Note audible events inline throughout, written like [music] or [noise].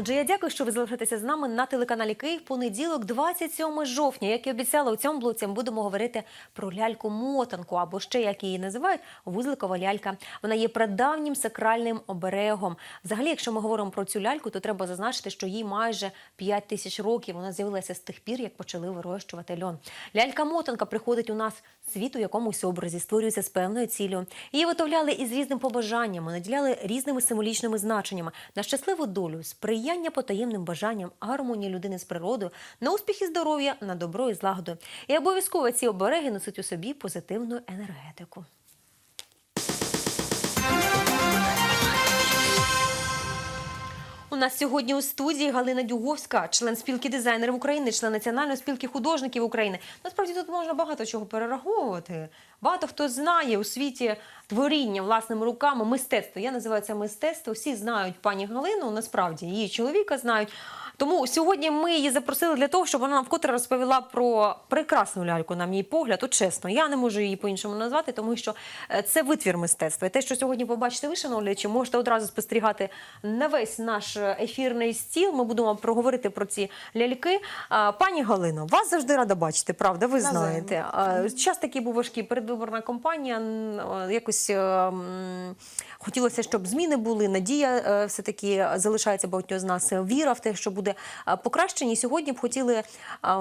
Отже, я дякую, що ви залишаєтеся з нами на телеканалі Київ. Понеділок, 27 жовтня. Як і обіцяла, у цьому блоці ми будемо говорити про ляльку-мотанку, або ще як її називають, вузликова лялька. Вона є прадавнім сакральним оберегом. Взагалі, якщо ми говоримо про цю ляльку, то треба зазначити, що їй майже 5 тисяч років. Вона з'явилася з тих пір, як почали вирощувати льон. Лялька-мотанка приходить у нас світ у якомусь образі, створюється з певною ціллю. Її виготовляли із різним побажаннями, наділяли різними символічними значеннями на щасливу долю, сприяння потаємним бажанням, гармонії людини з природою, на успіх і здоров'я, на добро і злагоду. І обов'язково ці обереги носить у собі позитивну енергетику. У нас сьогодні у студії Галина Дюговська, член спілки дизайнерів України, член Національної спілки художників України. Насправді тут можна багато чого перераховувати. Багато хто знає у світі творіння власними руками, мистецтво. Я називаю це мистецтво. Всі знають пані Галину. Насправді її чоловіка знають. Тому сьогодні ми її запросили для того, щоб вона нам вкотре розповіла про прекрасну ляльку, на мій погляд. От чесно, я не можу її по-іншому назвати, тому що е, це витвір мистецтва. І те, що сьогодні побачите ви, шановлячі, можете одразу спостерігати на весь наш ефірний стіл. Ми будемо проговорити про ці ляльки. Пані Галино, вас завжди рада бачити, правда? Ви знаєте. Час такий був важкий передвиборна кампанія. Якось е, хотілося, щоб зміни були. Надія е, все таки залишається багатьох з нас. Віра в те, що буде е, покращення. І Сьогодні б хотіли, е,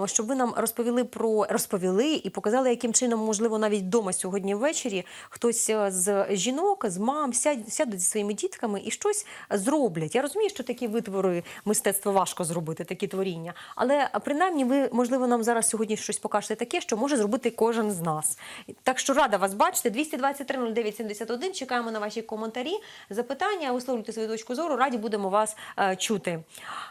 щоб ви нам розповіли про розповіли і показали, яким чином можливо навіть вдома сьогодні ввечері хтось е, з жінок, з мам сядуть зі своїми дітками і щось зроблять. Я розумію, що такі витвори мистецтва важко зробити, такі творіння. Але е, принаймні ви, можливо, нам зараз сьогодні щось покажете таке, що може зробити кожен з нас. Так що рада вас бачити. 223 09 71. Чекаємо на ваші коментарі, запитання, висловлюйте свою точку зору. Раді будемо вас чути.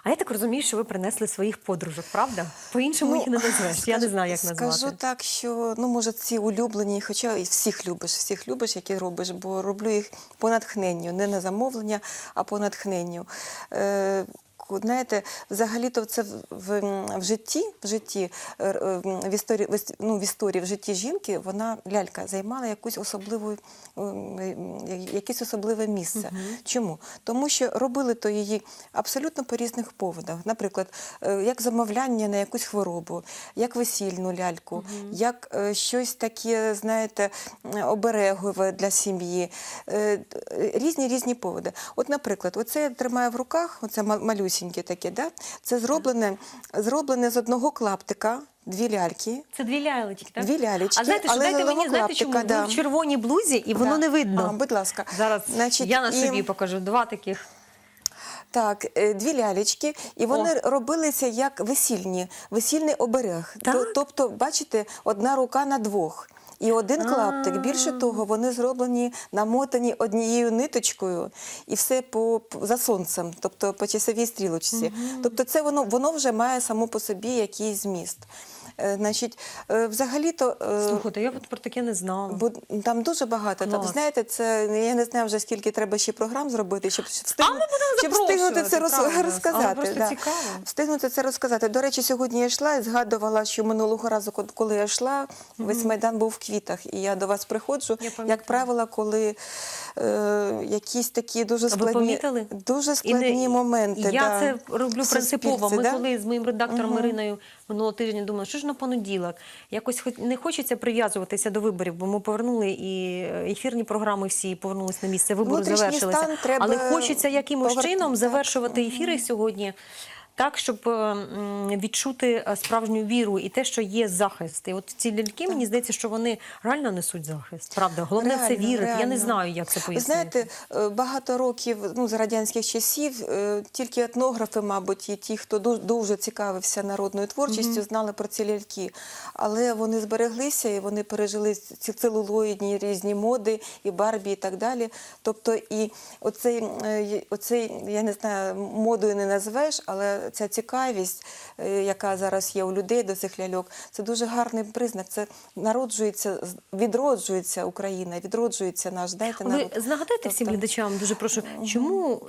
А я так розумію, що ви принесли своїх подружок, правда? По-іншому їх не назвеш. Я не знаю, як назвати. Ну, Скажу так, що ну може ці улюблені, хоча і всіх любиш, всіх любиш, які робиш, бо роблю їх по натхненню, не на замовлення, а по натхненню. Е, Знаєте, взагалі-то це в, в, в житті, в житті е, е, в історії, в ну, в історії в житті жінки вона лялька займала якусь особливу, ем, якесь особливе місце. Чому? Тому що робили то її абсолютно по різних поводах. Наприклад, е, як замовляння на якусь хворобу, як весільну ляльку, як е, щось таке, знаєте, оберегове для сім'ї. Е, е, Різні різні поводи. От, наприклад, оце я тримаю в руках, оце ма- малюсіньке таке, да? це зроблене, зроблене з одного клаптика, дві ляльки. Це дві лялечки, так? Дві лялечки, А знаєте, що дайте мені, знаєте, чому да. в червоній блузі, і воно Да. не видно. А, будь ласка. Зараз Значить, я на і- собі покажу два таких. Так, е, дві лялечки, і вони робилися як весільні, весільний оберег. Так? Тобто, бачите, одна рука на двох. І один клаптик. Більше того, вони зроблені, намотані однією ниточкою, і все по, за сонцем, тобто по часовій стрілочці. Тобто, це воно, воно вже має само по собі якийсь зміст. Е, Значить, е, взагалі-то. е, Слухайте, я про таке не знала. Бо там дуже багато. Там, знаєте, це я не знаю вже скільки треба ще програм зробити, щоб встигнути, щоб встигнути це роз. Але розказати. просто цікаво. Встигнути це розказати. До речі, сьогодні я йшла і згадувала, що минулого разу, коли я йшла, весь майдан був в квітах. І я до вас приходжу. Я. Як правило, коли е, якісь такі дуже складні, дуже І складні не- моменти. Я да, це роблю принципово. Ми да? коли з моїм редактором Мгм. Іриною минулого тижня думали, що ж на понеділок. Якось не хочеться прив'язуватися до виборів, бо ми повернули і ефірні програми всі повернулись на місце. Вибори завершилися. Але хочеться якимось повер- чином завершувати ефіри сьогодні. Так, щоб е, відчути е, справжню віру і те, що є захист. І от ці ляльки, мені здається, що вони реально несуть захист. Правда, головне в це Реально, вірити. Я не знаю, як це Ви знаєте, е, багато років ну, за радянських часів тільки етнографи, мабуть, і ті, хто ду- дуже цікавився народною творчістю, знали про ці ляльки. Але вони збереглися і вони пережили ці целулоїдні різні моди, і Барбі, і так далі. Тобто, і оцей, оцей я не знаю, модою не назвеш, але ця цікавість, е, яка зараз є у людей до цих ляльок, це дуже гарний признак. Це народжується, відроджується Україна, відроджується наш знаєте, народ. Ви знагадаєте всім Тобто- глядачам, дуже прошу, чому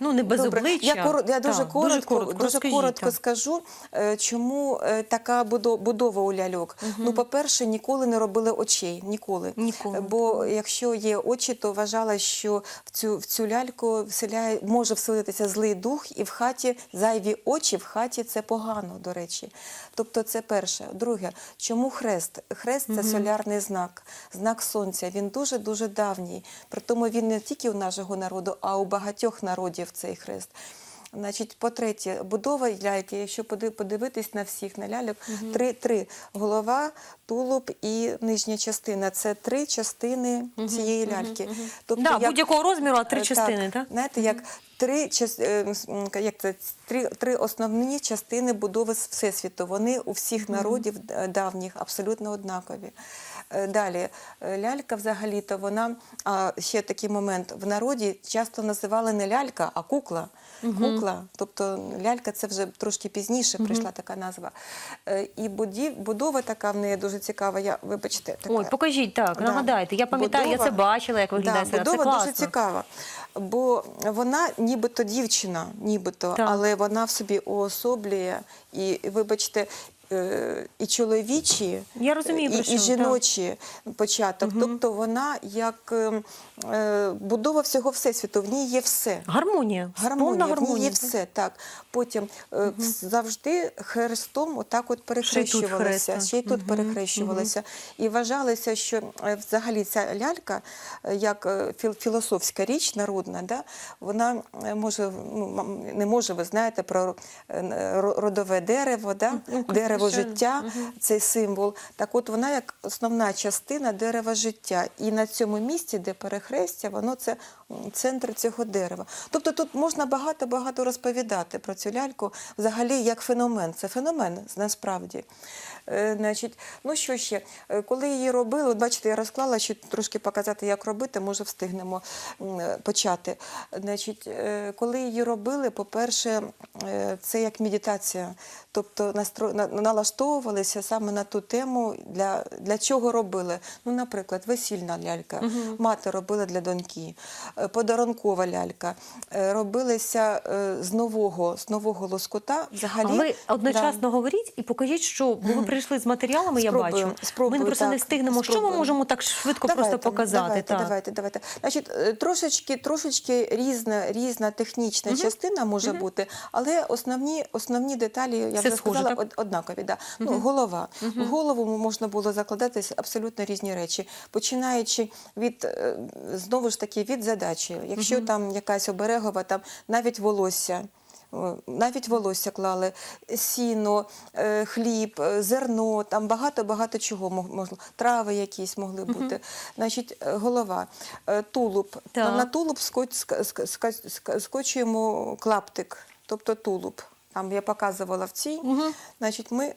Ну, не без Добре. обличчя. Я, коро- я дуже Так, коротко, дуже коротко, розкажіть, так. скажу, е, чому е, така будова у ляльок. Ну, по-перше, ніколи не робили очей. Ніколи. Ніколи. Бо якщо є очі, то вважала, що в цю, в цю ляльку вселяє, може вселитися злий дух, і в хаті зайві очі в хаті це погано, до речі. Тобто це перше. Друге, чому хрест? Хрест це солярний знак, знак сонця. Він дуже-дуже давній. Притому він не тільки у нашого народу, а у багатьох народів цей хрест. Значить, по-третє, будова ляльки, якщо поди- подивитись на всіх на ляльок, три, три голова, тулуб і нижня частина. Це три частини цієї ляльки. Тобто, Да, як- будь-якого розміру, а три Е, частини, так? Знаєте, як три, е, як це, три, три основні частини будови Всесвіту. Вони у всіх народів давніх абсолютно однакові. Е, Далі, е, лялька взагалі-то вона, а, ще такий момент, в народі часто називали не лялька, а кукла. Кукла, тобто лялька це вже трошки пізніше прийшла така назва. Е, І будів, будова така в неї дуже цікава. Я, вибачте, така. Ой, покажіть, так, Да. нагадайте. Я пам'ятаю, я це бачила, як виглядає да, серіал. Це Будова дуже цікава, бо вона нібито дівчина, нібито, Так. але вона в собі уособлює і, вибачте, і чоловічі, Я розумію, і, і так. жіночі початок. Тобто вона як ем, е, будова всього всесвіту, в ній є все. Гармонія. Гармонія, Повна в ній є все. Так. Потім е, завжди хрестом отак от перехрещувалися, ще й тут перехрещувалися. І вважалося, що е, взагалі ця лялька, е, як е, філософська річ народна, да, вона е, може, ну, не може, ви знаєте, про е, родове дерево, да? дерево звичайно. життя, цей символ. Так от вона як основна частина дерева життя. І на цьому місці, де перехрестя, воно це центр цього дерева. Тобто тут можна багато-багато розповідати про цю ляльку взагалі як феномен. Це феномен насправді. Е, значить, ну що ще? Е, Коли її робили, от бачите, я розклала, щоб трошки показати, як робити, може встигнемо е, почати. Значить, е, коли її робили, по-перше, е, це як медитація. Тобто настро... налаштовувалися саме на ту тему, для, для чого робили. Ну, наприклад, весільна лялька, мати робила для доньки, подарункова лялька. Е, Робилися е, з нового, з нового лоскута. Взагалі, А ви да. одночасно говоріть і покажіть, що бо ви прийшли з матеріалами, я бачу. спробую, Ми просто не так, встигнемо. Що ми можемо так швидко просто показати? Давайте, так. давайте, давайте. Значить, е, трошечки, трошечки різна, різна технічна частина може бути, але основні, основні деталі, я Все вже схоже, сказала, так? однакові. Да. Ну, голова. В голову можна було закладати абсолютно різні речі, починаючи від, е, знову ж таки, від задачі. Якщо там якась оберегова, там навіть волосся. Навіть волосся клали, сіно, е, хліб, е, зерно, там багато-багато чого могло. Трави якісь могли бути. Значить, е, голова, е, тулуб. Так. На тулуб скочуємо клаптик, тобто тулуб. Там я показувала в цій. Значить, ми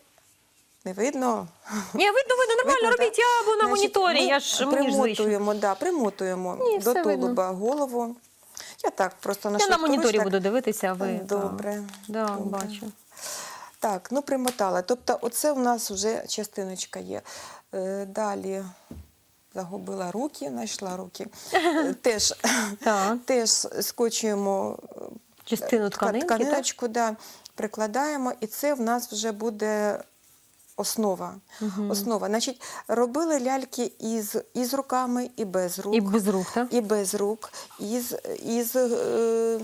не видно. Ні, видно, видно, нормально Видно, робіть. да? Я буду на моніторі. ми Я ж примотуємо, да, примотуємо Ні, до тулуба голову. Я так просто на Я на моніторі буду дивитися, а ви. Добре. так. Да, добре. бачу. Так, ну примотала. Тобто, оце у нас вже частиночка є. Е, далі загубила руки, знайшла руки. Е, [laughs] Теж, теж скочуємо Частину тканинки. тканиночку, да, прикладаємо, і це в нас вже буде. Основа. Основа. Значить, робили ляльки із, із руками і без рук. І без рук, так? І без рук, із, із е,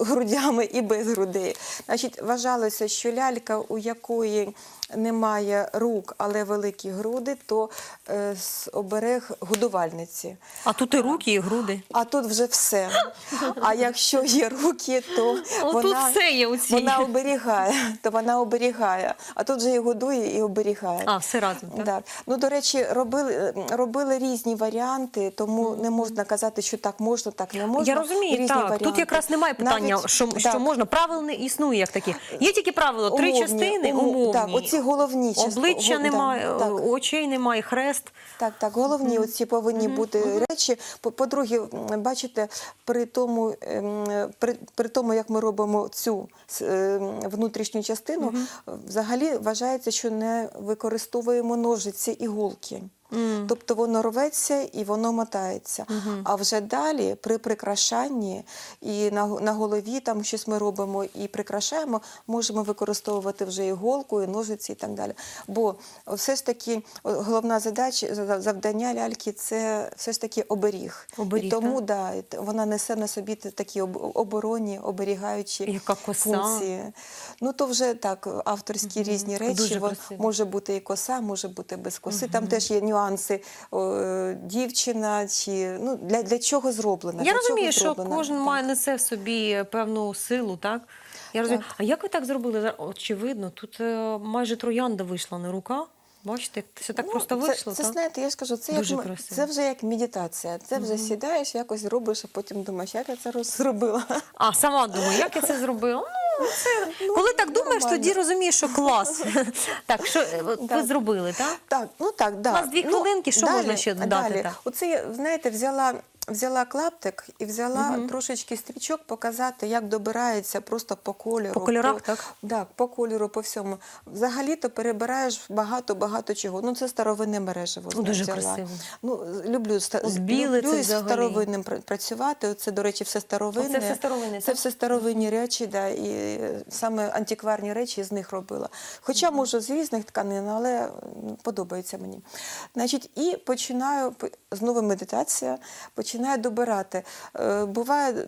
грудями і без грудей. Значить, вважалося, що лялька, у якої немає рук, але великі груди, то е, з оберег годувальниці. А тут і руки, і груди. А тут вже все. А якщо є руки, то вона, все є у цій. вона оберігає, то вона оберігає. А тут вже і годує, і оберігає. А, все разом, так? Так. Ну, до речі, робили, робили різні варіанти, тому не можна казати, що так можна, так не можна. Я розумію, Різні так. варіанти. Тут якраз немає питання, Навіть- що, так. що можна. Правил не існує як такі. Є тільки правило, три Умовні, частини умов- умовні. Так, оці головні частини. Обличчя немає, так, так. очей немає, хрест. Так, так, головні оці повинні бути речі. По- По-друге, бачите, при тому, ем, при, при тому, як ми робимо цю ем, внутрішню частину, взагалі вважається, що не використовуємо ножиці іголки. Тобто воно рветься і воно мотається. А вже далі при прикрашанні і на, на голові там щось ми робимо і прикрашаємо, можемо використовувати вже іголку, і ножиці і так далі. Бо все ж таки головна задача, завдання ляльки це все ж таки оберіг. Оберіг, і тому да, вона несе на собі такі оборонні, оберігаючі Яка коса. функції. Ну то вже так, авторські різні речі. Дуже Вон- може бути і коса, може бути без коси. Там теж є нюанси. Дівчина чи ну для, для чого зроблена? Я для розумію, чого що кожен Так. має несе в собі певну силу, так? Я розумію. А як ви так зробили? Очевидно, тут е, майже троянда вийшла на рука. Бачите, все так Ну, просто це, вийшло. Це, так? знаєте, я ж кажу, це, Дуже як, красиво. це вже як медитація. Це вже сідаєш, якось робиш, а потім думаєш, як я це зробила. А сама думаю, як я це зробила? Ну, це... Коли так думаєш, нормально. тоді розумієш, що клас. [laughs] так, що е, от ви зробили, так? Так, ну так, да. У нас дві Ну, хвилинки, що можна ще додати, Далі. так? Оце я, знаєте, взяла. Взяла клаптик і взяла трошечки стрічок показати, як добирається просто по кольору. По кольорах, так? Так, по кольору, по всьому. Взагалі-то перебираєш багато-багато чого. Ну, це старовинне мережево. Ну, дуже взяла. красиво. Ну, люблю, ста- люблю це із старовинним працювати. Це, до речі, все старовинне. Оце все старовинне, Це все старовинні речі, да, і саме антикварні речі з них робила. Хоча можу з різних тканин, але подобається мені. Значить, і починаю знову медитація, починаю добирати. Е, Буває,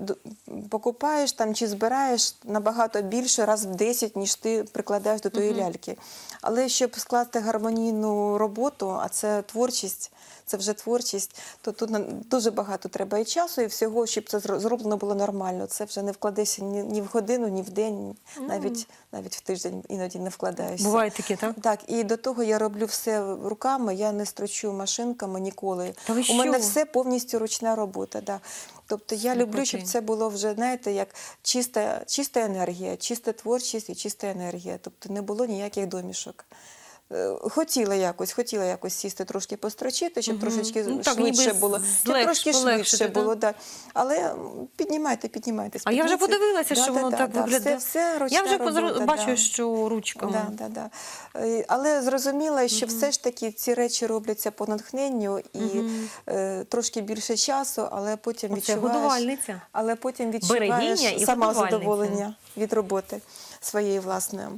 покупаєш там чи збираєш набагато більше, раз в 10, ніж ти прикладаєш до тої ляльки. Але щоб скласти гармонійну роботу, а це творчість. Це вже творчість, то тут на- дуже багато треба і часу, і всього, щоб це зроблено було нормально. Це вже не вкладешся ні, ні в годину, ні в день, навіть, навіть в тиждень іноді не вкладаєшся. Буває таке, так? Так, і до того я роблю все руками, я не строчу машинками ніколи. Та ви У мене що? все повністю ручна робота. Да. Тобто я люблю, щоб це було вже, знаєте, як чиста, чиста енергія, чиста творчість і чиста енергія. Тобто не було ніяких домішок. Е, Хотіла якось, хотіла якось сісти трошки построчити, щоб трошечки Ну, так, швидше було. Щоб трошки полегшити, швидше було, да. Але піднімайте, піднімайте. А я вже подивилася, Да, що да, воно да, так да. виглядає. Все, все я вже робота, бачу, да. що ручками. Да, да, да. Е, Але зрозуміла, що все ж таки ці речі робляться по натхненню і е, трошки більше часу, але потім Оце відчуваєш, годувальниця. але потім відчуваєш сама задоволення від роботи своєї власної.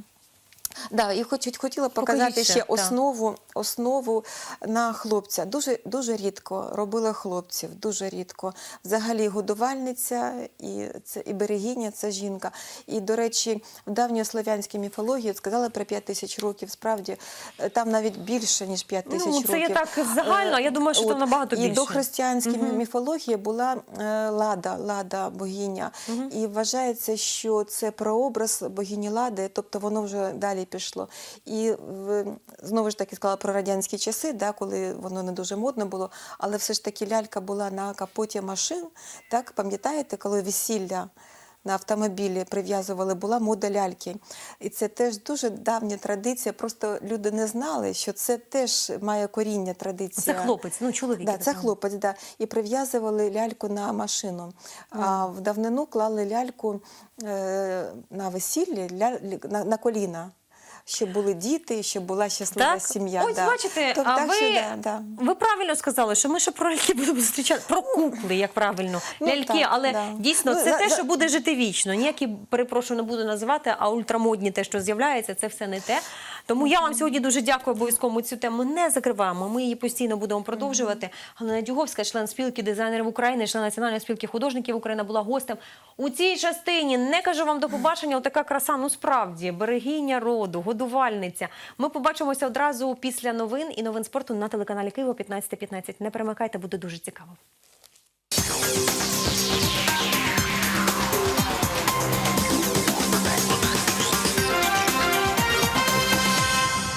Да, і хоч, хотіла показати Покажіть ще, основу, основу на хлопця. Дуже, дуже рідко робила хлопців, дуже рідко. Взагалі годувальниця і, це, і берегиня це жінка. І, до речі, в давньослов'янській міфології сказали про 5 тисяч років. Справді, е, там навіть більше, ніж 5 Ну, тисяч це я років. так загально, я думаю, що Е, там набагато І більше. до християнській міфології була е, Лада, Лада богиня. І вважається, що це прообраз богині Лади, тобто воно вже далі пішло. І знову ж таки сказала про радянські часи, да, коли воно не дуже модно було, але все ж таки лялька була на капоті машин. Так, пам'ятаєте, коли весілля? На автомобілі прив'язували, була мода ляльки. І це теж дуже давня традиція. Просто люди не знали, що це теж має коріння традиція. Це хлопець, ну чоловік. Да, це хлопець, да. І прив'язували ляльку на машину. А в давнину клали ляльку е, на весіллі ля, на, на коліна. Щоб були діти, щоб була щаслива Так, сім'я. ось да. бачите, Тоб, а так ви, що, да, да. ви правильно сказали, що ми ще про ляльки будемо зустрічати, про кукли, як правильно, Ну, ляльки, так, але да. дійсно Ну, це ну, те, за- що буде жити вічно. Ніякі, перепрошую, не буду називати, а ультрамодні те, що з'являється, це все не те. Тому я вам сьогодні дуже дякую. Обов'язково ми цю тему не закриваємо. Ми її постійно будемо продовжувати. Галина Дюговська, член спілки дизайнерів України, член Національної спілки художників України, була гостем у цій частині. Не кажу вам до побачення. Отака краса. Ну справді берегиня роду, годувальниця. Ми побачимося одразу після новин і новин спорту на телеканалі Києва 15.15. Не перемикайте, буде дуже цікаво.